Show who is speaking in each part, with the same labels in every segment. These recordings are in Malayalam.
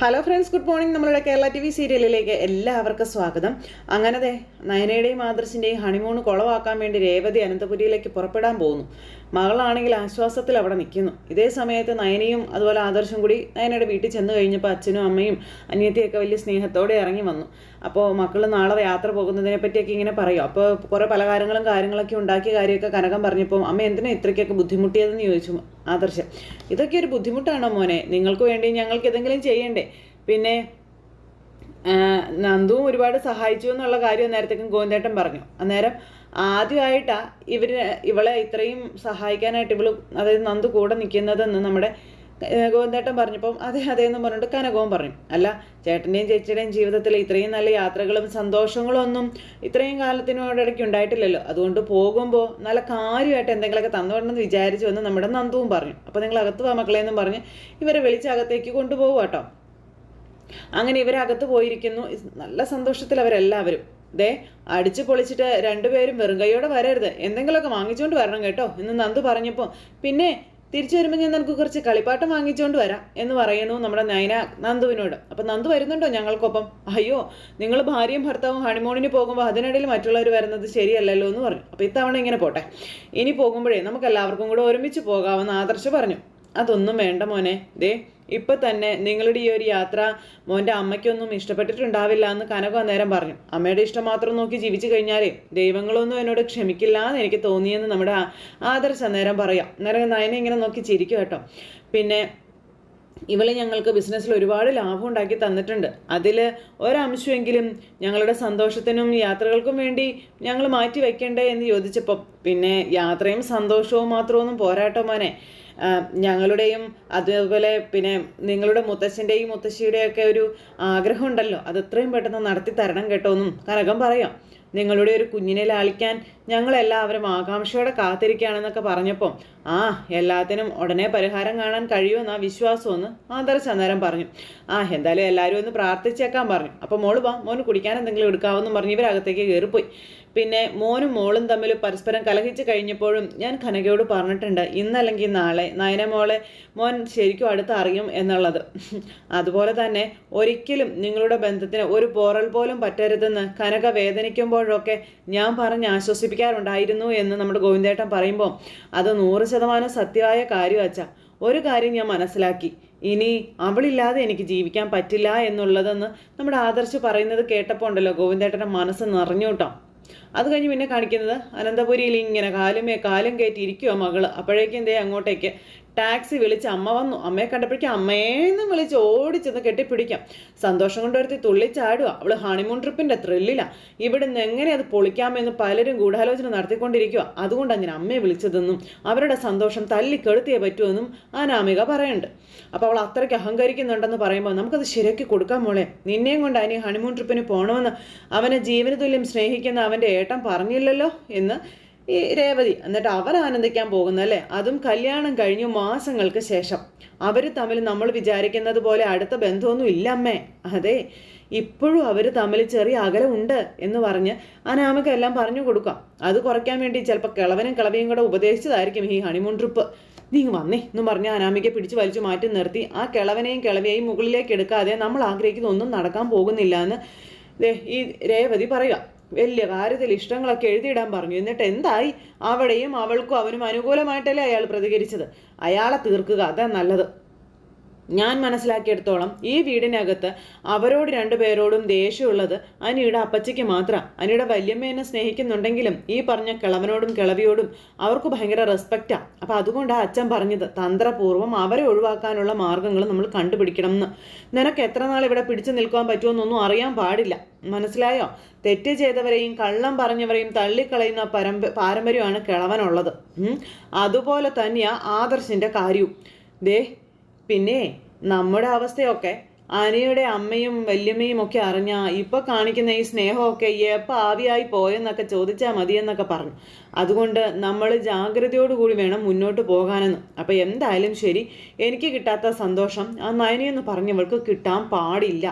Speaker 1: ഹലോ ഫ്രണ്ട്സ് ഗുഡ് മോർണിംഗ് നമ്മളുടെ കേരള ടി വി സീരിയലിലേക്ക് എല്ലാവർക്കും സ്വാഗതം. അങ്ങനത്തെ നയനയുടെയും ആദർശിന്റെയും ഹണിമൂൺ കുളവാക്കാൻ വേണ്ടി രേവതി അനന്തപുരിയിലേക്ക് പുറപ്പെടാൻ പോകുന്നു. മകളാണെങ്കിൽ ആശ്വാസത്തിൽ അവിടെ നിൽക്കുന്നു. ഇതേ സമയത്ത് നയനയും അതുപോലെ ആദർശം കൂടി നയനയുടെ വീട്ടിൽ ചെന്ന് കഴിഞ്ഞപ്പോൾ അച്ഛനും അമ്മയും അനിയത്തിയൊക്കെ വലിയ സ്നേഹത്തോടെ ഇറങ്ങി വന്നു. അപ്പോൾ മക്കൾ നാളെ യാത്ര പോകുന്നതിനെ പറ്റിയൊക്കെ ഇങ്ങനെ പറയും. അപ്പോൾ കുറേ പലകാരങ്ങളും കാര്യങ്ങളൊക്കെ ഉണ്ടാക്കിയ കാര്യമൊക്കെ കനകം പറഞ്ഞപ്പോൾ അമ്മ എന്തിനാ ഇത്രയ്ക്കൊക്കെ ബുദ്ധിമുട്ടിയതെന്ന് ചോദിച്ചു ആദർശം. ഇതൊക്കെ ഒരു ബുദ്ധിമുട്ടാണോ മോനെ? നിങ്ങൾക്ക് വേണ്ടി ഞങ്ങൾക്ക് എന്തെങ്കിലും ചെയ്യണ്ടേ? പിന്നെ നന്ദുവും ഒരുപാട് സഹായിച്ചു എന്നുള്ള കാര്യം നേരത്തേക്കും ഗോവിന്ദേട്ടൻ പറഞ്ഞു. അന്നേരം ആദ്യമായിട്ടാ ഇവർ ഇവളെ ഇത്രയും സഹായിക്കാനായിട്ട് ഇവൾ അതായത് നന്ദു കൂടെ നിൽക്കുന്നതെന്ന് നമ്മുടെ ഗോവിന്ദേട്ടൻ പറഞ്ഞപ്പം അതെ അതെ എന്ന് പറഞ്ഞിട്ട് കനകവും പറഞ്ഞു അല്ല ചേട്ടന്റെയും ചേച്ചിയുടെയും ജീവിതത്തിൽ ഇത്രയും നല്ല യാത്രകളും സന്തോഷങ്ങളും ഒന്നും ഇത്രയും കാലത്തിനോടിടയ്ക്ക് ഉണ്ടായിട്ടില്ലല്ലോ. അതുകൊണ്ട് പോകുമ്പോൾ നല്ല കാര്യമായിട്ട് എന്തെങ്കിലുമൊക്കെ തന്നുവിടണമെന്ന് വിചാരിച്ചു എന്ന് നമ്മുടെ നന്ദുവും പറഞ്ഞു. അപ്പോൾ നിങ്ങൾ അകത്ത് വാ മക്കളെ എന്നും പറഞ്ഞ് ഇവരെ വിളിച്ച് അകത്തേക്ക് കൊണ്ടുപോകും കേട്ടോ അങ്ങനെ ഇവരകത്ത് പോയിരിക്കുന്നു. നല്ല സന്തോഷത്തിൽ അവരെല്ലാവരും. ദേ അടിച്ചു പൊളിച്ചിട്ട് രണ്ടുപേരും വെറും കൈയോടെ വരരുത്. എന്തെങ്കിലുമൊക്കെ വാങ്ങിച്ചുകൊണ്ട് വരണം കേട്ടോ എന്ന് നന്ദു പറഞ്ഞപ്പോൾ പിന്നെ തിരിച്ചു വരുമ്പോൾ ഞാൻ നിനക്ക് കുറച്ച് കളിപ്പാട്ടം വാങ്ങിച്ചുകൊണ്ട് വരാം എന്ന് പറയുന്നു നമ്മുടെ നയന നന്ദുവിനോട്. അപ്പം നന്ദു വരുന്നുണ്ടോ ഞങ്ങൾക്കൊപ്പം? അയ്യോ നിങ്ങൾ ഭാര്യയും ഭർത്താവും ഹണിമൂണിന് പോകുമ്പോൾ അതിനിടയിൽ മറ്റുള്ളവർ വരുന്നത് ശരിയല്ലല്ലോ എന്ന് പറഞ്ഞു. അപ്പോൾ ഇത്തവണ ഇങ്ങനെ പോട്ടെ. ഇനി പോകുമ്പോഴേ നമുക്ക് എല്ലാവർക്കും കൂടെ ഒരുമിച്ച് പോകാമെന്ന് ആദർശ് പറഞ്ഞു. അതൊന്നും വേണ്ട മോനെ. ദേ ഇപ്പൊ തന്നെ നിങ്ങളുടെ ഈ ഒരു യാത്ര മോന്റെ അമ്മയ്ക്കൊന്നും ഇഷ്ടപ്പെട്ടിട്ടുണ്ടാവില്ല എന്ന് കനക നേരം പറഞ്ഞു. അമ്മയുടെ ഇഷ്ടം മാത്രം നോക്കി ജീവിച്ചു കഴിഞ്ഞാലേ ദൈവങ്ങളൊന്നും എന്നോട് ക്ഷമിക്കില്ല എന്ന് എനിക്ക് തോന്നിയെന്ന് നമ്മുടെ ആദർശ നേരം പറയാം. നേരം നയനെ ഇങ്ങനെ നോക്കി ചിരിക്കും കേട്ടോ. പിന്നെ ഇവളെ ഞങ്ങൾക്ക് ബിസിനസ്സിൽ ഒരുപാട് ലാഭം ഉണ്ടാക്കി തന്നിട്ടുണ്ട്. അതിൽ ഒരംശമെങ്കിലും ഞങ്ങളുടെ സന്തോഷത്തിനും യാത്രകൾക്കും വേണ്ടി ഞങ്ങൾ മാറ്റി വയ്ക്കണ്ടേ എന്ന് ചോദിച്ചപ്പോൾ പിന്നെ യാത്രയും സന്തോഷവും മാത്രമൊന്നും പോരാട്ടോ മോനെ. ഞങ്ങളുടെയും അതുപോലെ പിന്നെ നിങ്ങളുടെ മുത്തശ്ശന്റെയും മുത്തശ്ശിയുടെയൊക്കെ ഒരു ആഗ്രഹം ഉണ്ടല്ലോ. അത് എത്രയും പെട്ടെന്ന് നടത്തി തരണം കേട്ടോ എന്നും കനകം പറയാം. നിങ്ങളുടെ ഒരു കുഞ്ഞിനെ ലാളിക്കാൻ ഞങ്ങളെല്ലാവരും ആകാംക്ഷയോടെ കാത്തിരിക്കുകയാണെന്നൊക്കെ പറഞ്ഞപ്പോൾ ആ എല്ലാത്തിനും ഉടനെ പരിഹാരം കാണാൻ കഴിയുമെന്ന് വിശ്വാസമെന്ന് ആദർശ് അന്നേരം പറഞ്ഞു. ആ എന്തായാലും എല്ലാവരും ഒന്ന് പ്രാർത്ഥിച്ചേക്കാൻ പറഞ്ഞു. അപ്പോൾ മോൾ വാ മോന് കുടിക്കാൻ എന്തെങ്കിലും എടുക്കാമെന്നും പറഞ്ഞ് ഇവരകത്തേക്ക് കയറിപ്പോയി. പിന്നെ മോനും മോളും തമ്മിൽ പരസ്പരം കലഹിച്ച് കഴിഞ്ഞപ്പോഴും ഞാൻ കനകയോട് പറഞ്ഞിട്ടുണ്ട് ഇന്നല്ലെങ്കിൽ നാളെ നയന മോളെ മോൻ ശരിക്കും അടുത്ത് അറിയും എന്നുള്ളത്. അതുപോലെ തന്നെ ഒരിക്കലും നിങ്ങളുടെ ബന്ധത്തിന് ഒരു പോറൽ പോലും പറ്റരുതെന്ന് കനക വേദനിക്കുമ്പോഴൊക്കെ ഞാൻ പറഞ്ഞ് ആശ്വസിപ്പിക്കാറുണ്ടായിരുന്നു എന്ന് നമ്മുടെ ഗോവിന്ദേട്ടൻ പറയുമ്പോൾ അത് നൂറ് ശതമാനം സത്യമായ കാര്യം അച്ഛാ. ഒരു കാര്യം ഞാൻ മനസ്സിലാക്കി. ഇനി അവളില്ലാതെ എനിക്ക് ജീവിക്കാൻ പറ്റില്ല എന്നുള്ളതെന്ന് നമ്മുടെ ആദർശ് പറയുന്നത് കേട്ടപ്പോൾ ഉണ്ടല്ലോ ഗോവിന്ദേട്ടന്റെ മനസ്സ് നിറഞ്ഞു കേട്ടോ. അത് കഴിഞ്ഞ് പിന്നെ കാണിക്കുന്നത് അനന്തപുരിയിൽ ഇങ്ങനെ കാലുമേ കാലും കയറ്റി ഇരിക്കുമോ മകൾ. അപ്പോഴേക്കും എന്തേ അങ്ങോട്ടേക്ക് ടാക്സി വിളിച്ച് അമ്മ വന്നു. അമ്മയെ കണ്ടപ്പോഴേക്കും അമ്മേന്ന് വിളിച്ച് ഓടിച്ചെന്ന് കെട്ടിപ്പിടിക്കാം. സന്തോഷം കൊണ്ട് ഒരുത്തി തുള്ളിച്ചാടുക അവൾ ഹണിമൂൺ ട്രിപ്പിന്റെ ത്രില്ലില്ല ഇവിടുന്ന് എങ്ങനെ അത് പൊളിക്കാമെന്ന് പലരും ഗൂഢാലോചന നടത്തിക്കൊണ്ടിരിക്കുക അതുകൊണ്ടാണ് ഞാൻ അമ്മയെ വിളിച്ചതെന്നും അവരുടെ സന്തോഷം തല്ലിക്കെടുത്തിയേ പറ്റുമെന്നും അനാമിക പറയുന്നുണ്ട്. അപ്പോൾ അവൾ അത്രയ്ക്ക് അഹങ്കരിക്കുന്നുണ്ടെന്ന് പറയുമ്പോൾ നമുക്കത് ശരിയാക്കി കൊടുക്കാൻ മോളെ. നിന്നെയും കൊണ്ട് അനി ഹണിമൂൺ ട്രിപ്പിന് പോകണമെന്ന് അവനെ ജീവന തുല്യം സ്നേഹിക്കുന്ന അവന്റെ ഏട്ടൻ പറഞ്ഞില്ലല്ലോ എന്ന് ഈ രേവതി. എന്നിട്ട് അവർ ആനന്ദിക്കാൻ പോകുന്നല്ലേ അതും കല്യാണം കഴിഞ്ഞു മാസങ്ങൾക്ക് ശേഷം. അവർ തമ്മിൽ നമ്മൾ വിചാരിക്കുന്നത് പോലെ അടുത്ത ബന്ധമൊന്നും ഇല്ല അമ്മേ. അതെ ഇപ്പോഴും അവർ തമ്മിൽ ചെറിയ അകലമുണ്ട് എന്ന് പറഞ്ഞ് അനാമിക എല്ലാം പറഞ്ഞു കൊടുക്കാം. അത് കുറയ്ക്കാൻ വേണ്ടി ചിലപ്പോൾ കിളവനും കിളവിയും കൂടെ ഉപദേശിച്ചതായിരിക്കും ഈ ഹണിമൂൺ ട്രിപ്പ് നീ വന്നേ എന്ന് പറഞ്ഞ് അനാമികയെ പിടിച്ച് വലിച്ചു മാറ്റി നിർത്തി. ആ കിളവനെയും കിളവിയെയും മുകളിലേക്ക് എടുക്കാതെ നമ്മൾ ആഗ്രഹിക്കുന്ന ഒന്നും നടക്കാൻ പോകുന്നില്ല എന്ന് ഈ രേവതി പറയുക. വലിയ കാര്യത്തിൽ ഇഷ്ടങ്ങളൊക്കെ എഴുതിയിടാൻ പറഞ്ഞു. എന്നിട്ട് എന്തായി? അവിടെയും അവൾക്കും അവനും അനുകൂലമായിട്ടല്ലേ അയാൾ പ്രതികരിച്ചത്? അയാളെ തീർക്കുക അതാ നല്ലത്. ഞാൻ മനസ്സിലാക്കിയെടുത്തോളം ഈ വീടിനകത്ത് അവരോട് രണ്ടുപേരോടും ദേഷ്യമുള്ളത് അനിയുടെ അപ്പച്ചയ്ക്ക് മാത്രം. അനിയുടെ വല്യമ്മേനെ സ്നേഹിക്കുന്നുണ്ടെങ്കിലും ഈ പറഞ്ഞ കിളവനോടും കിളവിയോടും അവർക്ക് ഭയങ്കര റെസ്പെക്റ്റാ അപ്പം അതുകൊണ്ടാണ് അച്ഛൻ പറഞ്ഞത് തന്ത്രപൂർവം അവരെ ഒഴിവാക്കാനുള്ള മാർഗങ്ങൾ നമ്മൾ കണ്ടുപിടിക്കണം എന്ന്. നിനക്ക് എത്ര നാൾ ഇവിടെ പിടിച്ചു നിൽക്കാൻ പറ്റുമെന്നൊന്നും അറിയാൻ പാടില്ല. മനസ്സിലായോ? തെറ്റ് ചെയ്തവരെയും കള്ളം പറഞ്ഞവരെയും തള്ളിക്കളയുന്ന പരമ്പ പാരമ്പര്യമാണ് കിളവനുള്ളത്. അതുപോലെ തന്നെയാ ആദർശിന്റെ കാര്യവും. ദേ പിന്നെ നമ്മുടെ അവസ്ഥയൊക്കെ അനിയുടെ അമ്മയും വല്യമ്മയും ഒക്കെ അറിഞ്ഞ ഇപ്പൊ കാണിക്കുന്ന ഈ സ്നേഹമൊക്കെ എപ്പോൾ ആവിയായി പോയെന്നൊക്കെ ചോദിച്ചാൽ മതിയെന്നൊക്കെ പറഞ്ഞു. അതുകൊണ്ട് നമ്മൾ ജാഗ്രതയോടുകൂടി വേണം മുന്നോട്ട് പോകാനെന്ന്. അപ്പം എന്തായാലും ശരി എനിക്ക് കിട്ടാത്ത സന്തോഷം ആ നയനിയെന്ന് പറഞ്ഞവൾക്ക് കിട്ടാൻ പാടില്ല.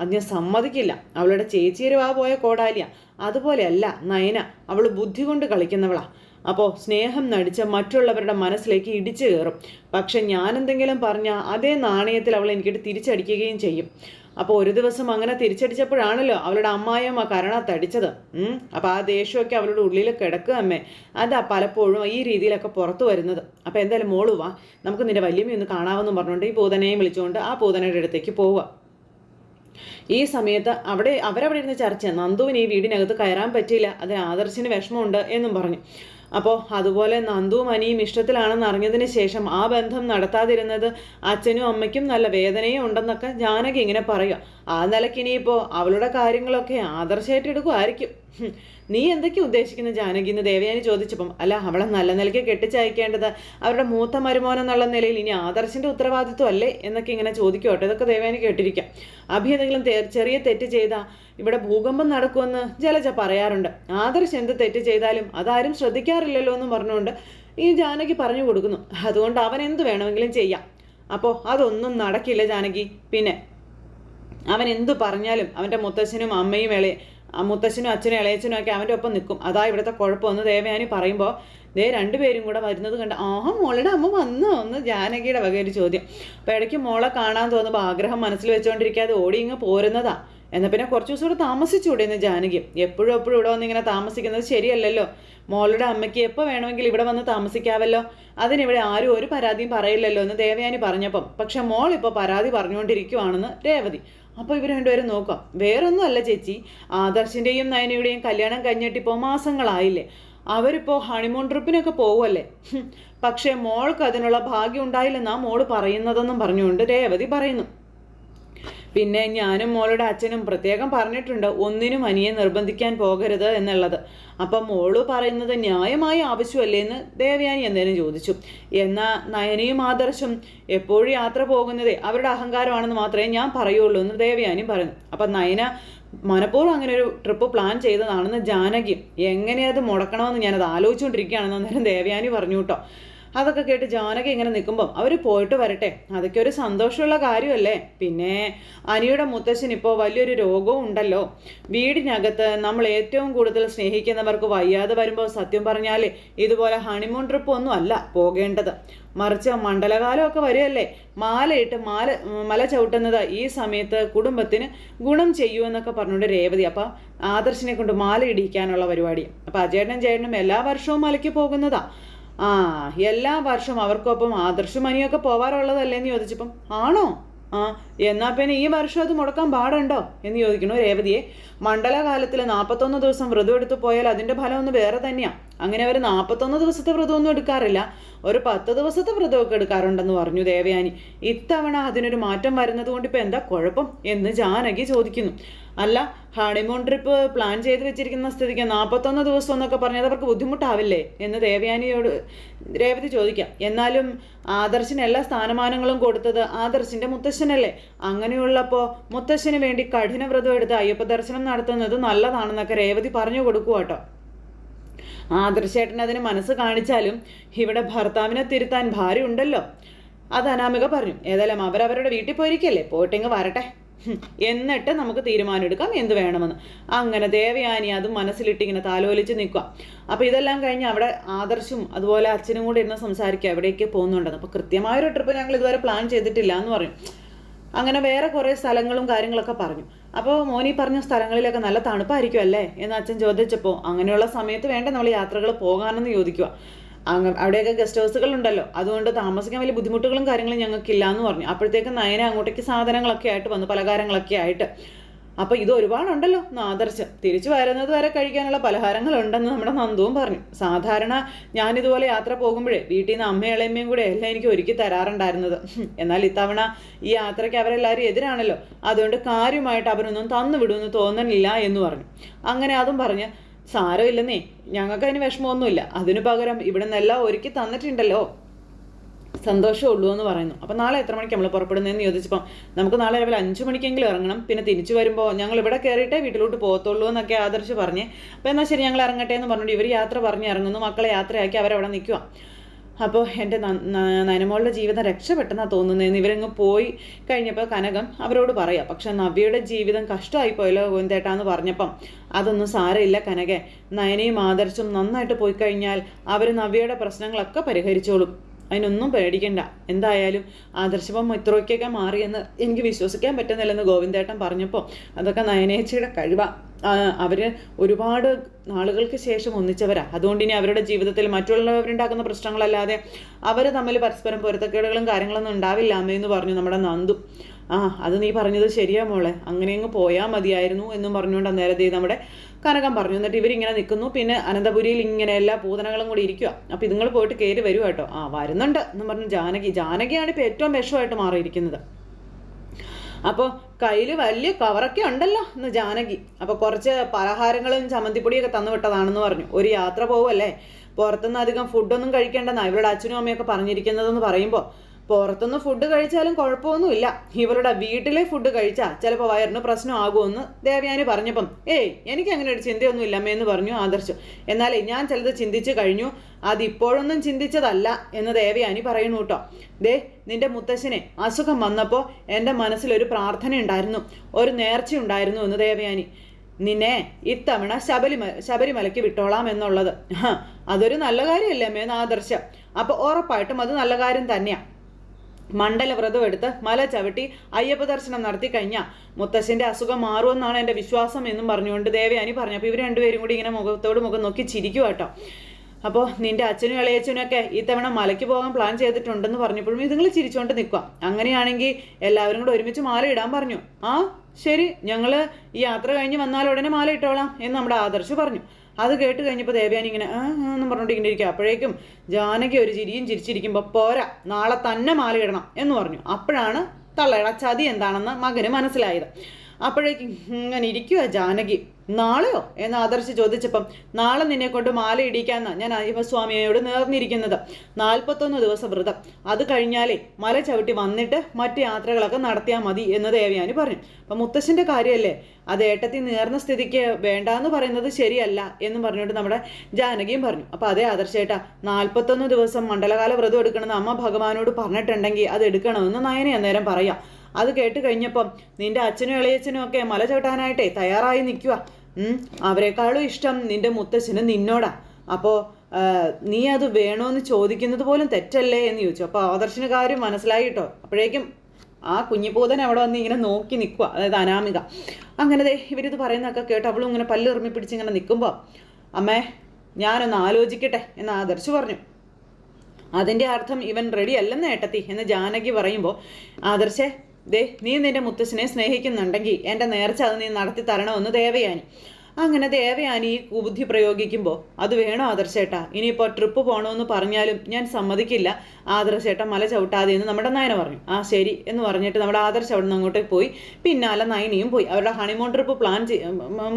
Speaker 1: അത് ഞാൻ സമ്മതിക്കില്ല. അവളുടെ ചേച്ചിയുടെ വാ പോയ കോടാലിയ. അതുപോലെയല്ല നയന. അവൾ ബുദ്ധി കൊണ്ട് കളിക്കുന്നവളാ. അപ്പോൾ സ്നേഹം നടിച്ച മറ്റുള്ളവരുടെ മനസ്സിലേക്ക് ഇടിച്ചു കയറും. പക്ഷെ ഞാൻ എന്തെങ്കിലും പറഞ്ഞാൽ അതേ നാണയത്തിൽ അവൾ എനിക്കിട്ട് തിരിച്ചടിക്കുകയും ചെയ്യും. അപ്പോൾ ഒരു ദിവസം അങ്ങനെ തിരിച്ചടിച്ചപ്പോഴാണല്ലോ അവളുടെ അമ്മായിയമ്മ കരണ തടിച്ചത്. അപ്പോൾ ആ ദേഷ്യമൊക്കെ അവളുടെ ഉള്ളിൽ കിടക്കുക അമ്മേ. അതാ പലപ്പോഴും ഈ രീതിയിലൊക്കെ പുറത്തു വരുന്നത്. അപ്പോൾ എന്തായാലും മോളുവാ നമുക്ക് നിന്റെ വല്യമ്മയൊന്ന് കാണാമെന്ന് പറഞ്ഞുകൊണ്ട് ഈ പൂതനയും വിളിച്ചുകൊണ്ട് ആ പൂതനയുടെ അടുത്തേക്ക് പോവുക ഈ സമയത്ത് അവിടെ അവരവിടെ ഇരുന്ന് ചർച്ച. നന്ദുവിന് ഈ വീടിനകത്ത് കയറാൻ പറ്റിയില്ല. അതിന് ആദർശിന് വിഷമമുണ്ട് എന്നും പറഞ്ഞു. അപ്പോൾ അതുപോലെ നന്ദുവും അനിയും ഇഷ്ടത്തിലാണെന്ന് അറിഞ്ഞതിന് ശേഷം ആ ബന്ധം നടത്താതിരുന്നത് അച്ഛനും അമ്മയ്ക്കും നല്ല വേദനയും ഉണ്ടെന്നൊക്കെ ജാനകി ഇങ്ങനെ പറയുക. ആ നിലയ്ക്ക് ഇനിയിപ്പോൾ അവളുടെ കാര്യങ്ങളൊക്കെ ആദർശമായിട്ടെടുക്കുമായിരിക്കും നീ എന്തൊക്കെ ഉദ്ദേശിക്കുന്ന ജാനകി? എന്ന് ദേവയാനി ചോദിച്ചപ്പം അല്ല അവളെ നല്ല നിലയ്ക്ക് കെട്ടിച്ചയക്കേണ്ടത് അവരുടെ മൂത്ത മരുമോൻ എന്നുള്ള നിലയിൽ ഇനി ആദർശിന്റെ ഉത്തരവാദിത്വം അല്ലേ? എന്നൊക്കെ ഇങ്ങനെ ചോദിക്കോട്ടെ ഇതൊക്കെ ദേവയാനി കേട്ടിരിക്കാം. അഭി എന്തെങ്കിലും ചെറിയ തെറ്റ് ചെയ്താൽ ഇവിടെ ഭൂകമ്പം നടക്കുമെന്ന് ജലജ പറയാറുണ്ട്. ആദർശ് എന്ത് തെറ്റ് ചെയ്താലും അതാരും ശ്രദ്ധിക്കാറില്ലല്ലോ എന്ന് പറഞ്ഞുകൊണ്ട് ഈ ജാനകി പറഞ്ഞു കൊടുക്കുന്നു. അതുകൊണ്ട് അവൻ എന്ത് വേണമെങ്കിലും ചെയ്യാം. അപ്പോൾ അതൊന്നും നടക്കില്ല ജാനകി. പിന്നെ അവൻ എന്തു പറഞ്ഞാലും അവന്റെ മുത്തശ്ശനും അമ്മയും ഇളയ മുത്തശ്ശനും അച്ഛനും ഇളയച്ചനും ഒക്കെ അവന്റെ ഒപ്പം നിൽക്കും. അതാ ഇവിടുത്തെ കുഴപ്പമെന്ന് ദേവയാനി പറയുമ്പോൾ ദേ രണ്ടുപേരും കൂടെ വരുന്നത് കണ്ട് ആഹ മോളുടെ അമ്മ വന്നു? ഒന്ന് ജാനകിയുടെ വകയൊരു ചോദ്യം. അപ്പോൾ ഇടയ്ക്ക് മോളെ കാണാൻ തോന്നുമ്പോൾ ആഗ്രഹം മനസ്സിൽ വെച്ചുകൊണ്ടിരിക്കാതെ ഓടി ഇങ്ങ് പോരുന്നതാ. എന്നാൽ പിന്നെ കുറച്ച് ദിവസം ഇവിടെ താമസിച്ചുകൂടെ എന്ന് ജാനകി. എപ്പോഴും എപ്പോഴും ഇവിടെ വന്ന് ഇങ്ങനെ താമസിക്കുന്നത് ശരിയല്ലല്ലോ. മോളുടെ അമ്മയ്ക്ക് എപ്പോൾ വേണമെങ്കിൽ ഇവിടെ വന്ന് താമസിക്കാവല്ലോ. അതിനിവിടെ ആരും ഒരു പരാതിയും പറയില്ലല്ലോ എന്ന് ദേവയാനി പറഞ്ഞപ്പം. പക്ഷെ മോൾ ഇപ്പോൾ പരാതി പറഞ്ഞുകൊണ്ടിരിക്കുവാണെന്ന് രേവതി. അപ്പോൾ ഇവർ രണ്ടുപേരും നോക്കാം. വേറൊന്നും അല്ല ചേച്ചി. ആദർശിന്റെയും നയനയുടെയും കല്യാണം കഴിഞ്ഞിട്ട് ഇപ്പോൾ മാസങ്ങളായില്ലേ. അവരിപ്പോൾ ഹണിമൂൺ ട്രിപ്പിനൊക്കെ പോവല്ലേ പക്ഷേ മോൾക്ക് അതിനുള്ള ഭാഗ്യം ഉണ്ടായില്ലെന്നാ മോൾ പറയുന്നതെന്നും പറഞ്ഞുകൊണ്ട് രേവതി പറയുന്നു. പിന്നെ ഞാനും മോളുടെ അച്ഛനും പ്രത്യേകം പറഞ്ഞിട്ടുണ്ട് ഒന്നിനും അനിയെ നിർബന്ധിക്കാൻ പോകരുത് എന്നുള്ളത്. അപ്പം മോൾ പറയുന്നത് ന്യായമായ ആവശ്യമല്ലേ എന്ന് ദേവയാനി എന്തേലും ചോദിച്ചു. എന്നാൽ നയനയും ആദർശം എപ്പോഴും യാത്ര പോകുന്നതേ അവരുടെ അഹങ്കാരമാണെന്ന് മാത്രമേ ഞാൻ പറയുള്ളൂ എന്ന് ദേവയാനി പറഞ്ഞു അപ്പം നയന മനഃപൂർവം അങ്ങനെ ഒരു ട്രിപ്പ് പ്ലാൻ ചെയ്തതാണെന്ന് ജാനകി എങ്ങനെ അത് മുടക്കണമെന്ന് ഞാനത് ആലോചിച്ചുകൊണ്ടിരിക്കുകയാണെന്ന് അന്നേരം ദേവയാനി പറഞ്ഞു കേട്ടോ. അതൊക്കെ കേട്ട് ജാനകി ഇങ്ങനെ നിൽക്കുമ്പം അവർ പോയിട്ട് വരട്ടെ. അതൊക്കെ ഒരു സന്തോഷമുള്ള കാര്യമല്ലേ? പിന്നെ അനിയുടെ മുത്തശ്ശൻ ഇപ്പോൾ വലിയൊരു രോഗവും ഉണ്ടല്ലോ. വീടിനകത്ത് നമ്മൾ ഏറ്റവും കൂടുതൽ സ്നേഹിക്കുന്നവർക്ക് വയ്യാതെ വരുമ്പോൾ സത്യം പറഞ്ഞാൽ ഇതുപോലെ ഹണിമൂൺ ട്രിപ്പ് ഒന്നും അല്ല പോകേണ്ടത്. മറിച്ച് മണ്ഡലകാലമൊക്കെ വരുമല്ലേ മാലയിട്ട് മാല മല ചവിട്ടുന്നത് ഈ സമയത്ത് കുടുംബത്തിന് ഗുണം ചെയ്യൂ എന്നൊക്കെ പറഞ്ഞുകൊണ്ട് രേവതി അപ്പം ആദർശിനെ കൊണ്ട് മാല ഇടിക്കാനുള്ള പരിപാടി. അപ്പം അജേട്ടനും ചേട്ടനും എല്ലാ വർഷവും മലയ്ക്ക് പോകുന്നതാ. ആ എല്ലാ വർഷവും അവർക്കൊപ്പം ആദർശമനിയൊക്കെ പോവാറുള്ളതല്ലേ എന്ന് ചോദിച്ചപ്പം ആണോ? ആ എന്നാ പിന്നെ ഈ വർഷം അത് മുടക്കാൻ പാടുണ്ടോ? എന്ന് ചോദിക്കണു രേവതിയെ. മണ്ഡലകാലത്തിൽ നാൽപ്പത്തൊന്ന് ദിവസം വ്രതം എടുത്തു പോയാൽ അതിന്റെ ഫലം ഒന്ന് വേറെ തന്നെയാണ് അങ്ങനെ അവർ നാൽപ്പത്തൊന്ന് ദിവസത്തെ വ്രതമൊന്നും എടുക്കാറില്ല. ഒരു പത്ത് ദിവസത്തെ വ്രതമൊക്കെ എടുക്കാറുണ്ടെന്ന് പറഞ്ഞു ദേവയാനി. ഇത്തവണ അതിനൊരു മാറ്റം വരുന്നത് കൊണ്ട് ഇപ്പം എന്താ കുഴപ്പം എന്ന് ജാനകി ചോദിക്കുന്നു. അല്ല ഹണിമൂൺ ട്രിപ്പ് പ്ലാൻ ചെയ്ത് വെച്ചിരിക്കുന്ന സ്ഥിതിക്ക് നാൽപ്പത്തൊന്ന് ദിവസം എന്നൊക്കെ പറഞ്ഞാൽ അവർക്ക് ബുദ്ധിമുട്ടാവില്ലേ എന്ന് ദേവയാനിയോട് രേവതി ചോദിക്കാം. എന്നാലും ആദർശിന് എല്ലാ സ്ഥാനമാനങ്ങളും കൊടുത്തത് ആദർശിന്റെ മുത്തശ്ശനല്ലേ? അങ്ങനെയുള്ളപ്പോൾ മുത്തശ്ശന് വേണ്ടി കഠിന വ്രതം എടുത്ത് അയ്യപ്പ ദർശനം നടത്തുന്നത് നല്ലതാണെന്നൊക്കെ രേവതി പറഞ്ഞു കൊടുക്കുക കേട്ടോ ആദർശേട്ടൻ അതിന് മനസ്സ് കാണിച്ചാലും ഇവിടെ ഭർത്താവിനെ തിരുത്താൻ ഭാര്യ ഉണ്ടല്ലോ അത് അനാമിക പറഞ്ഞു. ഏതായാലും അവരവരുടെ വീട്ടിൽ പോയിരിക്കല്ലേ? പോയിട്ടെങ്കിൽ വരട്ടെ. എന്നിട്ട് നമുക്ക് തീരുമാനമെടുക്കാം. എന്ത് വേണമെന്ന്. അങ്ങനെ ദേവയാനി അത് മനസ്സിലിട്ടിങ്ങനെ താലോലിച്ച് നിൽക്കുക. അപ്പോൾ ഇതെല്ലാം കഴിഞ്ഞ് അവിടെ ആദർശും അതുപോലെ അച്ഛനും കൂടെ ഇരുന്ന് സംസാരിക്കുക. എവിടേക്ക് പോകുന്നുണ്ടെന്ന്. അപ്പോൾ കൃത്യമായൊരു ട്രിപ്പ് ഞങ്ങൾ ഇതുവരെ പ്ലാൻ ചെയ്തിട്ടില്ല എന്ന് പറയും. അങ്ങനെ വേറെ കുറേ സ്ഥലങ്ങളും കാര്യങ്ങളൊക്കെ പറഞ്ഞു. അപ്പോൾ മോനി പറഞ്ഞ സ്ഥലങ്ങളിലൊക്കെ നല്ല തണുപ്പായിരിക്കും അല്ലേ എന്ന് അച്ഛൻ ചോദിച്ചപ്പോൾ അങ്ങനെയുള്ള സമയത്ത് വേണ്ട നമ്മൾ യാത്രകൾ പോകാനെന്ന് ചോദിക്കുക അങ്ങ് അവിടെയൊക്കെ ഗസ്റ്റ് ഹൗസുകൾ ഉണ്ടല്ലോ അതുകൊണ്ട് താമസിക്കാൻ വലിയ ബുദ്ധിമുട്ടുകളും കാര്യങ്ങളും ഞങ്ങൾക്കില്ല എന്ന് പറഞ്ഞു. അപ്പോഴത്തേക്ക് നയന അങ്ങോട്ടേക്ക് സാധനങ്ങളൊക്കെ ആയിട്ട് വന്നു പലകാരങ്ങളൊക്കെ ആയിട്ട്. അപ്പോൾ ഇത് ഒരുപാടുണ്ടല്ലോ. ആദർശം. തിരിച്ചു വരുന്നത് വരെ കഴിക്കാനുള്ള പലഹാരങ്ങളുണ്ടെന്ന് നമ്മുടെ നന്ദുവും പറഞ്ഞു. സാധാരണ ഞാനിതുപോലെ യാത്ര പോകുമ്പോഴേ വീട്ടിൽ നിന്ന് അമ്മയും ഇളയമ്മയും കൂടെ എല്ലാം എനിക്ക് ഒരുക്കി തരാറുണ്ടായിരുന്നത്. എന്നാൽ ഇത്തവണ ഈ യാത്രയ്ക്ക് അവരെല്ലാവരും എതിരാണല്ലോ. അതുകൊണ്ട് കാര്യമായിട്ട് അവരൊന്നും തന്നു വിടുമെന്ന് തോന്നണില്ല എന്ന് പറഞ്ഞു. അങ്ങനെ അതും പറഞ്ഞ് സാരമില്ലെന്നേ ഞങ്ങൾക്ക് അതിന് വിഷമമൊന്നുമില്ല. അതിനു പകരം ഇവിടെ നിന്നെല്ലാം ഒരുക്കി തന്നിട്ടുണ്ടല്ലോ. സന്തോഷമുള്ളൂ എന്ന് പറയുന്നു. അപ്പോൾ നാളെ എത്ര മണിക്ക് നമ്മൾ പുറപ്പെടുന്നതെന്ന് ചോദിച്ചപ്പോൾ നമുക്ക് നാളെ രാവിലെ അഞ്ച് മണിക്കെങ്കിലും ഇറങ്ങണം. പിന്നെ തിരിച്ചു വരുമ്പോൾ ഞങ്ങൾ ഇവിടെ കയറിയിട്ടേ വീട്ടിലോട്ട് പോകത്തുള്ളൂ എന്നൊക്കെ ആദർശ് പറഞ്ഞ്. അപ്പോൾ എന്നാൽ ശരി ഞങ്ങൾ ഇറങ്ങട്ടെ എന്ന് പറഞ്ഞിട്ട് ഇവർ യാത്ര പറഞ്ഞ് ഇറങ്ങുന്നു. മക്കളെ യാത്രയാക്കി അവരവിടെ നിൽക്കുക അപ്പോൾ എന്റെ നനമോളുടെ ജീവിതം രക്ഷപ്പെട്ടെന്നാണ് തോന്നുന്നതെന്ന് ഇവരങ്ങ് പോയി കഴിഞ്ഞപ്പോൾ കനകം അവരോട് പറയാം. പക്ഷെ നവ്യയുടെ ജീവിതം കഷ്ടമായി പോയല്ലോ ഗോവിന്ദേട്ടാന്ന് പറഞ്ഞപ്പം. അതൊന്നും സാരമില്ല കനകെ. നയനയും ആദർശും നന്നായിട്ട് പോയി കഴിഞ്ഞാൽ അവർ നവ്യയുടെ പ്രശ്നങ്ങളൊക്കെ പരിഹരിച്ചോളും. അതിനൊന്നും പേടിക്കണ്ട. എന്തായാലും ആദർശപ്പം ഇത്രയൊക്കെയൊക്കെ മാറിയെന്ന് എനിക്ക് വിശ്വസിക്കാൻ പറ്റുന്നില്ലെന്ന് ഗോവിന്ദേട്ടൻ പറഞ്ഞപ്പോൾ അതൊക്കെ നയനേച്ചയുടെ കഴിവാണ് അവർ ഒരുപാട് നാളുകൾക്ക് ശേഷം ഒന്നിച്ചവരാ. അതുകൊണ്ട് ഇനി അവരുടെ ജീവിതത്തിൽ മറ്റുള്ളവരുണ്ടാക്കുന്ന പ്രശ്നങ്ങളല്ലാതെ അവർ തമ്മിൽ പരസ്പരം പൊരുത്തക്കേടുകളും കാര്യങ്ങളൊന്നും ഉണ്ടാവില്ല അമ്മയെന്ന് പറഞ്ഞു നമ്മുടെ നന്ദു. ആ അത് നീ പറഞ്ഞത് ശരിയാ മോളെ. അങ്ങനെ അങ്ങ് പോയാൽ മതിയായിരുന്നു എന്നും പറഞ്ഞുകൊണ്ട് അന്നേരത്തെ നമ്മുടെ കനകം പറഞ്ഞു. എന്നിട്ട് ഇവരിങ്ങനെ നിൽക്കുന്നു. പിന്നെ അനന്തപുരിയിൽ ഇങ്ങനെ എല്ലാ പൂതനകളും കൂടി ഇരിക്കുക അപ്പോൾ ഇതുങ്ങൾ പോയിട്ട് കയറി വരുക കേട്ടോ. ആ വരുന്നുണ്ട് എന്ന് പറഞ്ഞു ജാനകി. ജാനകിയാണ് ഇപ്പോൾ ഏറ്റവും വിഷമായിട്ട് മാറിയിരിക്കുന്നത്. അപ്പോൾ കയ്യിൽ വലിയ കവറൊക്കെ ഉണ്ടല്ലോ എന്ന് ജാനകി. അപ്പോൾ കുറച്ച് പലഹാരങ്ങളും ചമ്മന്തിപ്പൊടിയൊക്കെ തന്നു വിട്ടതാണെന്ന് പറഞ്ഞു. ഒരു യാത്ര പോവല്ലേ? പുറത്തുനിന്ന് അധികം ഫുഡൊന്നും കഴിക്കേണ്ടെന്നാണ് ഇവരുടെ അച്ഛനും അമ്മയൊക്കെ പറഞ്ഞിരിക്കുന്നതെന്ന് പറയുമ്പോൾ പുറത്തുനിന്ന് ഫുഡ് കഴിച്ചാലും കുഴപ്പമൊന്നുമില്ല. ഇവരുടെ വീട്ടിലെ ഫുഡ് കഴിച്ചാൽ ചിലപ്പോൾ വയറിന് പ്രശ്നമാകുമെന്ന് ദേവയാനി പറഞ്ഞപ്പം ഏയ് എനിക്ക് അങ്ങനെ ഒരു ചിന്തയൊന്നും ഇല്ലമ്മയെന്ന് പറഞ്ഞു ആദർശം. എന്നാൽ ഞാൻ ചിലത് ചിന്തിച്ചു കഴിഞ്ഞു. അതിപ്പോഴൊന്നും ചിന്തിച്ചതല്ല എന്ന് ദേവയാനി പറയുന്നു കേട്ടോ. ദേ നിന്റെ മുത്തശ്ശനെ അസുഖം വന്നപ്പോൾ എന്റെ മനസ്സിലൊരു പ്രാർത്ഥന ഉണ്ടായിരുന്നു ഒരു നേർച്ച ഉണ്ടായിരുന്നു എന്ന് ദേവയാനി. നിന്നെ ഇത്തവണ ശബരിമല ശബരിമലയ്ക്ക് വിട്ടോളാം എന്നുള്ളത്. അതൊരു നല്ല കാര്യമല്ലേ അമ്മയെന്ന് ആദർശം. അപ്പോൾ ഉറപ്പായിട്ടും അത് നല്ല കാര്യം തന്നെയാണ് മണ്ഡല വ്രതം എടുത്ത് മല ചവിട്ടി അയ്യപ്പ ദർശനം നടത്തി കഴിഞ്ഞാൽ മുത്തശ്ശന്റെ അസുഖം മാറുമെന്നാണ് എന്റെ വിശ്വാസം എന്നും പറഞ്ഞുകൊണ്ട് ദേവയാനി പറഞ്ഞു. അപ്പോൾ ഇവർ രണ്ടുപേരും കൂടി ഇങ്ങനെ മുഖത്തോട് മുഖം നോക്കി ചിരിക്കുക കേട്ടോ അപ്പോൾ നിന്റെ അച്ഛനും ഇളയച്ചനും ഒക്കെ ഇത്തവണ മലയ്ക്ക് പോകാൻ പ്ലാൻ ചെയ്തിട്ടുണ്ടെന്ന് പറഞ്ഞപ്പോഴും ഇതുങ്ങൾ ചിരിച്ചുകൊണ്ട് നിൽക്കുക അങ്ങനെയാണെങ്കിൽ എല്ലാവരും കൂടെ ഒരുമിച്ച് മാല ഇടാൻ പറഞ്ഞു. ആ ശരി ഞങ്ങൾ ഈ യാത്ര കഴിഞ്ഞ് വന്നാൽ ഉടനെ മാല ഇട്ടോളാം എന്ന് നമ്മുടെ ആദർശ് പറഞ്ഞു. അത് കേട്ട് കഴിഞ്ഞപ്പോൾ ദേവയാനി ഇങ്ങനെ ആ എന്നും പറഞ്ഞുകൊണ്ട് ഇരിക്കുക അപ്പോഴേക്കും ജാനകി ഒരു ചിരിയും ചിരിച്ചിരിക്കുമ്പോൾ പോരാ നാളെ തന്നെ മാല ഇടണം എന്ന് പറഞ്ഞു. അപ്പോഴാണ് തള്ളയുടെ ചതി എന്താണെന്ന് മകന് മനസ്സിലായത്. അപ്പോഴേക്കും ഇങ്ങനെ ഇരിക്കുക ജാനകി. നാളെയോ? എന്ന് ആദർശ് ചോദിച്ചപ്പം നാളെ നിന്നെ കൊണ്ട് മാല ഇടിക്കാന്നാണ് ഞാൻ അയ്യപ്പസ്വാമിയോട് നേർന്നിരിക്കുന്നത്. നാൽപ്പത്തൊന്ന് ദിവസം വ്രതം. അത് കഴിഞ്ഞാലേ മല ചവിട്ടി വന്നിട്ട് മറ്റ് യാത്രകളൊക്കെ നടത്തിയാൽ മതി എന്ന് ദേവയാനി പറഞ്ഞു. അപ്പം മുത്തശ്ശന്റെ കാര്യമല്ലേ? അത് ഏട്ടത്തി നേർന്ന സ്ഥിതിക്ക് വേണ്ടാന്ന് പറയുന്നത് ശരിയല്ല എന്ന് പറഞ്ഞുകൊണ്ട് നമ്മുടെ ജാനകിയും പറഞ്ഞു. അപ്പോൾ അതേ ആദർശേട്ടാ നാൽപ്പത്തൊന്ന് ദിവസം മണ്ഡലകാല വ്രതം എടുക്കണമെന്ന് അമ്മ ഭഗവാനോട് പറഞ്ഞിട്ടുണ്ടെങ്കിൽ അത് എടുക്കണമെന്ന് നയനെ അന്നേരം പറയാം. അത് കേട്ട് കഴിഞ്ഞപ്പം നിന്റെ അച്ഛനും ഇളയച്ഛനും ഒക്കെ മല ചവിട്ടാനായിട്ടേ തയ്യാറായി നിൽക്കുക അവരെക്കാളും ഇഷ്ടം നിന്റെ മുത്തച്ഛന് നിന്നോടാ. അപ്പോൾ നീ അത് വേണോന്ന് ചോദിക്കുന്നത് പോലും തെറ്റല്ലേ എന്ന് ചോദിച്ചു. അപ്പോൾ ആദർശന് കാര്യം മനസ്സിലായി കേട്ടോ. അപ്പോഴേക്കും ആ കുഞ്ഞിപ്പൂതൻ അവിടെ വന്ന് ഇങ്ങനെ നോക്കി നിൽക്കുക അതായത് അനാമിക. അങ്ങനെ ദേ ഇവരിത് പറയുന്നതൊക്കെ കേട്ട് അവളും ഇങ്ങനെ പല്ലിറുമി പിടിച്ച് ഇങ്ങനെ നിൽക്കുമ്പോൾ അമ്മേ ഞാനൊന്ന് ആലോചിക്കട്ടെ എന്ന് ആദർശ് പറഞ്ഞു. അതിന്റെ അർത്ഥം ഇവൻ റെഡി അല്ലെന്ന് ഏട്ടത്തി എന്ന് ജാനകി പറയുമ്പോൾ ആദർശേ ദേ നീ നിന്റെ മുത്തശ്ശനെ സ്നേഹിക്കുന്നുണ്ടെങ്കിൽ എന്റെ നേർച്ച അത് നീ നടത്തി തരണമെന്ന് ദേവയാനി. അങ്ങനെ ദേവയാനി ഈ കുബുദ്ധി പ്രയോഗിക്കുമ്പോൾ അത് വേണോ ആദർശേട്ട? ഇനിയിപ്പോൾ ട്രിപ്പ് പോകണമെന്ന് പറഞ്ഞാലും ഞാൻ സമ്മതിക്കില്ല. ആദർശേട്ട മല ചവിട്ടാതെ എന്ന് നമ്മുടെ നയന പറഞ്ഞു. ആ ശരി എന്ന് പറഞ്ഞിട്ട് നമ്മുടെ ആദർശ് അവിടെ നിന്ന് അങ്ങോട്ടേക്ക് പോയി. പിന്നാലെ നയനിയും പോയി. അവരുടെ ഹണിമൂൺ ട്രിപ്പ് പ്ലാൻ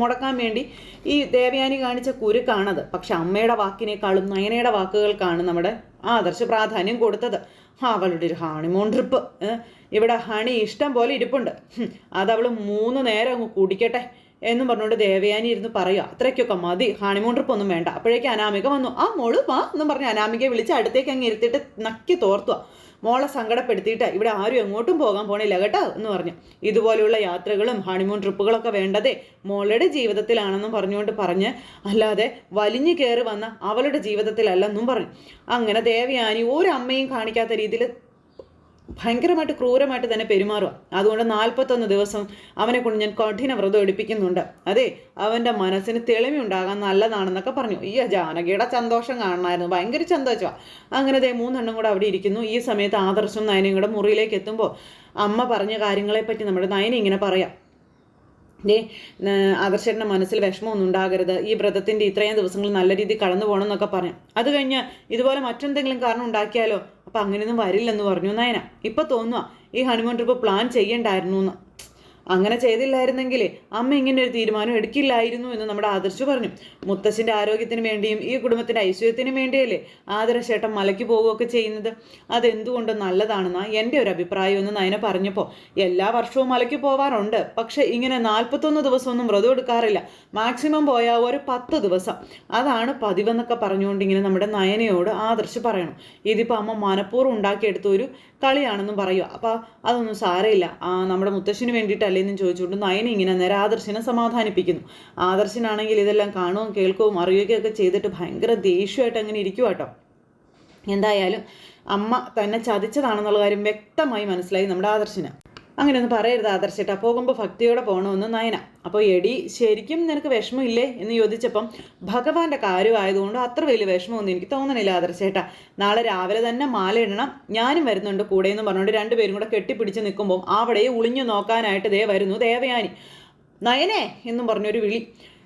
Speaker 1: മുടക്കാൻ വേണ്ടി ഈ ദേവയാനി കാണിച്ച കുരുക്കാണത്. പക്ഷെ അമ്മയുടെ വാക്കിനേക്കാളും നയനയുടെ വാക്കുകൾക്കാണ് നമ്മുടെ ആദർശ് പ്രാധാന്യം കൊടുത്തത്. അവളുടെ ഒരു ഹണിമൂൺ ട്രിപ്പ് ഇവിടെ ഹണി ഇഷ്ടം പോലെ ഇരിപ്പുണ്ട്. അതവൾ മൂന്ന് നേരം അങ്ങ് കുടിക്കട്ടെ എന്നും പറഞ്ഞുകൊണ്ട് ദേവയാനി ഇരുന്ന് പറയുക. അത്രയ്ക്കൊക്കെ മതി ഹണിമൂൺ ട്രിപ്പ് ഒന്നും വേണ്ട. അപ്പോഴേക്കും അനാമിക വന്നു. ആ മോൾ വാ എന്നും പറഞ്ഞ് അനാമികയെ വിളിച്ച് അടുത്തേക്ക് അങ്ങ് ഇരുത്തിയിട്ട് നക്കി തോർത്തുക. മോളെ സങ്കടപ്പെടുത്തിയിട്ട് ഇവിടെ ആരും എങ്ങോട്ടും പോകാൻ പോണില്ല കേട്ടോ എന്ന് പറഞ്ഞു. ഇതുപോലെയുള്ള യാത്രകളും ഹണിമൂൺ ട്രിപ്പുകളൊക്കെ വേണ്ടതേ മോളുടെ ജീവിതത്തിലാണെന്നും പറഞ്ഞുകൊണ്ട് പറഞ്ഞ് അല്ലാതെ വലിഞ്ഞു കയറി വന്ന അവളുടെ ജീവിതത്തിലല്ലെന്നും പറഞ്ഞു. അങ്ങനെ ദേവയാനി ഒരു അമ്മയും കാണിക്കാത്ത രീതിയിൽ ഭയങ്കരമായിട്ട് ക്രൂരമായിട്ട് തന്നെ പെരുമാറുക. അതുകൊണ്ട് നാൽപ്പത്തൊന്ന് ദിവസം അവനെ കൊണ്ട് ഞാൻ കഠിന വ്രതം എടുപ്പിക്കുന്നുണ്ട്. അതെ അവന്റെ മനസ്സിന് തെളിവുണ്ടാകാൻ നല്ലതാണെന്നൊക്കെ പറഞ്ഞു. ഈ ജാനകിയുടെ സന്തോഷം കാണണമായിരുന്നു. ഭയങ്കര സന്തോഷമാണ് അങ്ങനെ ദേ മൂന്നെണ്ണം കൂടെ അവിടെ ഇരിക്കുന്നു. ഈ സമയത്ത് ആദർശം നയനയും കൂടെ മുറിയിലേക്ക് എത്തുമ്പോൾ അമ്മ പറഞ്ഞ കാര്യങ്ങളെപ്പറ്റി നമ്മുടെ നയന ഇങ്ങനെ പറയാം. ദേ ആദർശേട്ടന്റെ മനസ്സിൽ വിഷമമൊന്നും ഉണ്ടാകരുത്. ഈ വ്രതത്തിന്റെ ഇത്രയും ദിവസങ്ങൾ നല്ല രീതിയിൽ കടന്നു പോകണം എന്നൊക്കെ പറഞ്ഞു. അത് കഴിഞ്ഞ് ഇതുപോലെ മറ്റെന്തെങ്കിലും കാരണം ഉണ്ടാക്കിയാലോ? അപ്പം അങ്ങനെയൊന്നും വരില്ലെന്ന് പറഞ്ഞു നയന. ഇപ്പം തോന്നുക ഈ ഹണിമൂൺ ട്രിപ്പ് പ്ലാൻ ചെയ്യണ്ടായിരുന്നു എന്ന് അങ്ങനെ ചെയ്തില്ലായിരുന്നെങ്കിൽ അമ്മ ഇങ്ങനെ ഒരു തീരുമാനം എടുക്കില്ലായിരുന്നു എന്ന് നമ്മുടെ ആദർശ് പറഞ്ഞു. മുത്തശ്ശിന്റെ ആരോഗ്യത്തിന് വേണ്ടിയും ഈ കുടുംബത്തിന്റെ ഐശ്വര്യത്തിനും വേണ്ടിയല്ലേ ആദർശേട്ടൻ മലയ്ക്ക് പോവുകയൊക്കെ ചെയ്യുന്നത്? അതെന്തുകൊണ്ട് നല്ലതാണെന്നാണ് എന്റെ ഒരു അഭിപ്രായം എന്ന് നയന പറഞ്ഞപ്പോൾ എല്ലാ വർഷവും മലയ്ക്ക് പോവാറുണ്ട്. പക്ഷേ ഇങ്ങനെ നാൽപ്പത്തൊന്ന് ദിവസമൊന്നും വ്രതം എടുക്കാറില്ല. മാക്സിമം പോയാൽ ഒരു പത്ത് ദിവസം. അതാണ് പതിവെന്നൊക്കെ പറഞ്ഞുകൊണ്ട് ഇങ്ങനെ നമ്മുടെ നയനയോട് ആദർശ് പറയണം. ഇതിപ്പോൾ അമ്മ മനഃപൂർവം ഉണ്ടാക്കിയെടുത്ത ഒരു കളിയാണെന്നും പറയുക അപ്പോൾ അതൊന്നും സാരമില്ല. ആ നമ്മുടെ മുത്തശ്ശിന് വേണ്ടിയിട്ടല്ലേ എന്നും ചോദിച്ചുകൊണ്ട് നയന ഇങ്ങനെ നേരെ ആദർശനെ സമാധാനിപ്പിക്കുന്നു. ആദർശനാണെങ്കിൽ ഇതെല്ലാം കാണുകയും കേൾക്കുകയും അറിയുകയൊക്കെ ചെയ്തിട്ട് ഭയങ്കര ദേഷ്യമായിട്ട് അങ്ങനെ ഇരിക്കുക കേട്ടോ എന്തായാലും അമ്മ തന്നെ ചതിച്ചതാണെന്നുള്ള കാര്യം വ്യക്തമായി മനസ്സിലായി നമ്മുടെ ആദർശിന്. അങ്ങനെയൊന്നും പറയരുത് ആദർശേട്ടാ പോകുമ്പോൾ ഭക്തിയോടെ പോകണമെന്ന് നയന. അപ്പോൾ എടി ശരിക്കും നിനക്ക് വിഷമമില്ലേ? എന്ന് ചോദിച്ചപ്പം ഭഗവാന്റെ കാര്യമായതുകൊണ്ട് അത്ര വലിയ വിഷമമൊന്നും എനിക്ക് തോന്നണില്ല ആദർശേട്ടാ നാളെ രാവിലെ തന്നെ മാല ഇടണം ഞാനും വരുന്നുണ്ട് കൂടെ എന്ന് പറഞ്ഞുകൊണ്ട് രണ്ടുപേരും കൂടെ കെട്ടിപ്പിടിച്ച് നിൽക്കുമ്പോൾ അവിടെ ഉളിഞ്ഞു നോക്കാനായിട്ട് ദേ വരുന്നു ദേവയാനി. നയനെ എന്നും പറഞ്ഞൊരു വിളി.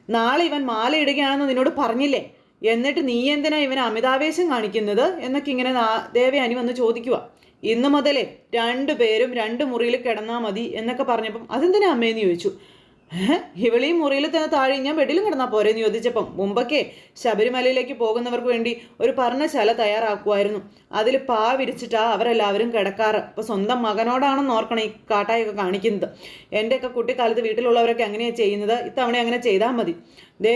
Speaker 1: നാളെ ഇവൻ മാല ഇടുകയാണെന്ന് നിന്നോട് പറഞ്ഞില്ലേ? എന്നിട്ട് നീ എന്തിനാ ഇവന് അമിതാവേശം കാണിക്കുന്നത്? എന്നൊക്കെ ഇങ്ങനെ ദേവയാനി വന്ന് ചോദിക്കുക ഇന്ന് മുതലേ രണ്ടു പേരും രണ്ട് മുറിയിൽ കിടന്നാൽ മതി എന്നൊക്കെ പറഞ്ഞപ്പം അതെന്തിനാ അമ്മേന്ന് ചോദിച്ചു? ഇവളീ മുറിയിൽ തന്നെ താഴെ ഞാൻ ബെഡിലും കിടന്നാൽ പോരെന്ന് ചോദിച്ചപ്പം മുമ്പൊക്കെ ശബരിമലയിലേക്ക് പോകുന്നവർക്ക് വേണ്ടി ഒരു പർണശാല തയ്യാറാക്കുമായിരുന്നു അതിൽ പാ വിരിച്ചിട്ടാ അവരെല്ലാവരും കിടക്കാറ്. അപ്പോൾ സ്വന്തം മകനോടാണെന്ന് ഓർക്കണം ഈ കാട്ടായൊക്കെ കാണിക്കുന്നത്. എന്റെയൊക്കെ കുട്ടിക്കാലത്ത് വീട്ടിലുള്ളവരൊക്കെ അങ്ങനെയാണ് ചെയ്യുന്നത്. ഇത്തവണ അങ്ങനെ ചെയ്താൽ മതി. ദേ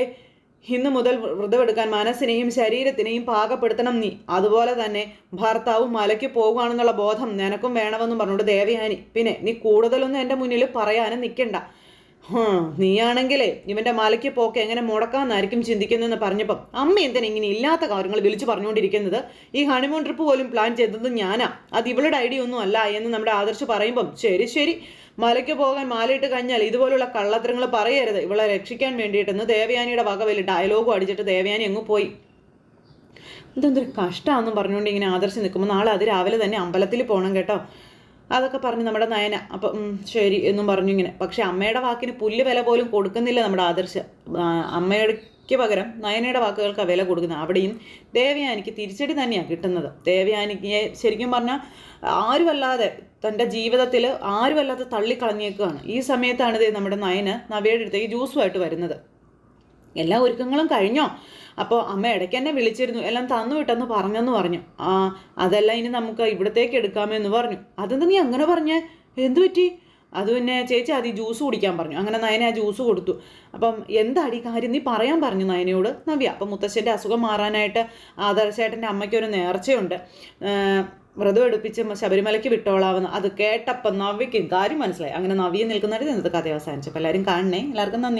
Speaker 1: ഇന്നു മുതൽ വ്രതമെടുക്കാൻ മനസ്സിനെയും ശരീരത്തിനെയും പാകപ്പെടുത്തണം നീ. അതുപോലെ തന്നെ ഭർത്താവും മലയ്ക്ക് പോകുകയാണെന്നുള്ള ബോധം നിനക്കും വേണമെന്നും പറഞ്ഞുകൊണ്ട് ദേവയാനി പിന്നെ നീ കൂടുതലൊന്നും എന്റെ മുന്നിൽ പറയാനും നിൽക്കണ്ട. നീയാണെങ്കിലേ ഇവന്റെ മലയ്ക്ക് പോക്ക് എങ്ങനെ മുടക്കാമെന്നായിരിക്കും ചിന്തിക്കുന്നതെന്ന് പറഞ്ഞപ്പം അമ്മ എന്തിനാ ഇങ്ങനെ ഇല്ലാത്ത കാര്യങ്ങൾ വിളിച്ചു പറഞ്ഞുകൊണ്ടിരിക്കുന്നത്? ഈ ഹണിമൂൺ ട്രിപ്പ് പോലും പ്ലാൻ ചെയ്തത് ഞാനാ. അത് ഇവളുടെ ഐഡിയ ഒന്നും അല്ല എന്ന് നമ്മുടെ ആദർശ് പറയുമ്പം ശരി ശരി. മലയ്ക്ക് പോകാൻ മാലയിട്ട് കഴിഞ്ഞാൽ ഇതുപോലുള്ള കള്ളത്തരങ്ങൾ പറയരുത്. ഇവളെ രക്ഷിക്കാൻ വേണ്ടിയിട്ടെന്ന് ദേവയാനിയുടെ വക വലിയ ഡയലോഗും അടിച്ചിട്ട് ദേവയാനി അങ്ങ് പോയി. ഇതെന്തൊരു കഷ്ടമാണെന്നും പറഞ്ഞുകൊണ്ട് ഇങ്ങനെ ആദർശം നിൽക്കുമ്പോൾ നാളെ അത് രാവിലെ തന്നെ അമ്പലത്തിൽ പോകണം കേട്ടോ. അതൊക്കെ പറഞ്ഞ് നമ്മുടെ നയന അപ്പം ശരി എന്നും പറഞ്ഞു ഇങ്ങനെ. പക്ഷെ അമ്മയുടെ വാക്കിന് പുല്ല് വില പോലും കൊടുക്കുന്നില്ല നമ്മുടെ ആദർശ. അമ്മയുടെ അമ്മയ്ക്ക് പകരം നയനയുടെ വാക്കുകൾക്ക് വില കൊടുക്കുന്നത്. അവിടെയും ദേവയാനിക്ക് തിരിച്ചടി തന്നെയാണ് കിട്ടുന്നത്. ദേവയാനിക്ക് ശരിക്കും പറഞ്ഞാൽ ആരുമല്ലാതെ തന്റെ ജീവിതത്തിൽ ആരുമല്ലാതെ തള്ളിക്കളഞ്ഞേക്കുകയാണ് ഈ സമയത്താണ് ദേ നമ്മുടെ നയന് നവയുടെ അടുത്തേക്ക് ജ്യൂസുമായിട്ട് വരുന്നത്. എല്ലാ ഒരുക്കങ്ങളും കഴിഞ്ഞോ? അപ്പോൾ അമ്മ ഇടയ്ക്ക് എന്നെ വിളിച്ചിരുന്നു. എല്ലാം തന്നു വിട്ടെന്ന് പറഞ്ഞെന്ന് പറഞ്ഞു. ആ അതെല്ലാം ഇനി നമുക്ക് ഇവിടത്തേക്ക് എടുക്കാമെന്ന് പറഞ്ഞു. അതെന്താ നീ അങ്ങനെ പറഞ്ഞേ? എന്തു പറ്റി? അത് പിന്നെ ചേച്ചി അതി ജ്യൂസ് കുടിക്കാൻ പറഞ്ഞു. അങ്ങനെ നയന ആ ജ്യൂസ് കൊടുത്തു. അപ്പം എന്താടി കാര്യം? നീ പറയാൻ പറഞ്ഞു നയനയോട്. നവ്യ അപ്പം മുത്തശ്ശന്റെ അസുഖം മാറാനായിട്ട് ആദർശേട്ടന്റെ അമ്മയ്ക്ക് ഒരു നേർച്ചയുണ്ട്. വ്രതം എടുപ്പിച്ച് ശബരിമലയ്ക്ക് വിട്ടോളാവുന്ന അത് കേട്ടപ്പം നവ്യക്ക് കാര്യം മനസ്സിലായി. അങ്ങനെ നവ്യ നിൽക്കുന്നവർ ഇന്നത്തെ കഥ അവസാനിച്ചു. അപ്പോൾ എല്ലാവരും കാണണേ. എല്ലാവർക്കും നന്ദി.